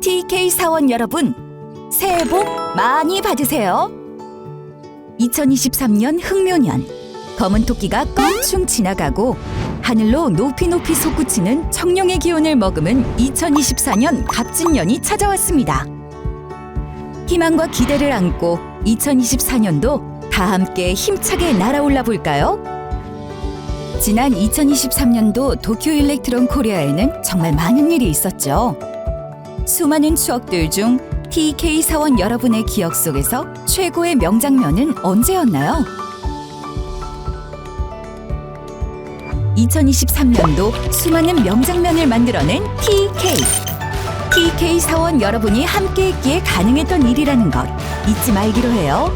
TK 사원 여러분, 새해 복 많이 받으세요. 2023년 흑묘년, 검은 토끼가 껑충 지나가고 하늘로 높이 높이 솟구치는 청룡의 기운을 머금은 2024년 갑진년이 찾아왔습니다. 희망과 기대를 안고 2024년도 다 함께 힘차게 날아올라 볼까요? 지난 2023년도 도쿄 일렉트론 코리아에는 정말 많은 일이 있었죠. 수많은 추억들 중 TK 사원 여러분의 기억 속에서 최고의 명장면은 언제였나요? 2023년도 수많은 명장면을 만들어낸 TK. TK 사원 여러분이 함께 했기에 가능했던 일이라는 것 잊지 말기로 해요.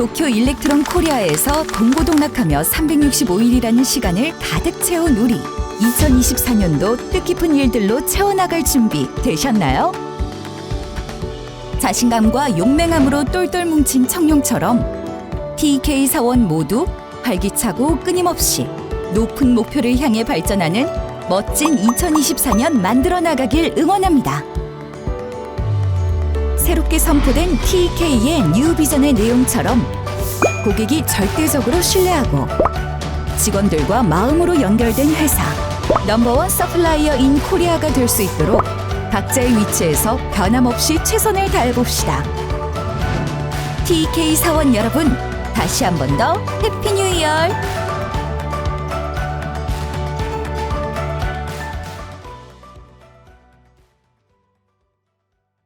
도쿄 일렉트론 코리아에서 동고동락하며 365일이라는 시간을 가득 채운 우리 2024년도 뜻깊은 일들로 채워나갈 준비 되셨나요? 자신감과 용맹함으로 똘똘 뭉친 청룡처럼 TK 사원 모두 활기차고 끊임없이 높은 목표를 향해 발전하는 멋진 2024년 만들어 나가길 응원합니다. 새롭게 선포된 TK의 뉴 비전의 내용처럼 고객이 절대적으로 신뢰하고 직원들과 마음으로 연결된 회사 넘버원 서플라이어 인 코리아가 될 수 있도록 각자의 위치에서 변함없이 최선을 다해봅시다. TK 사원 여러분, 다시 한 번 더 해피 뉴 이어!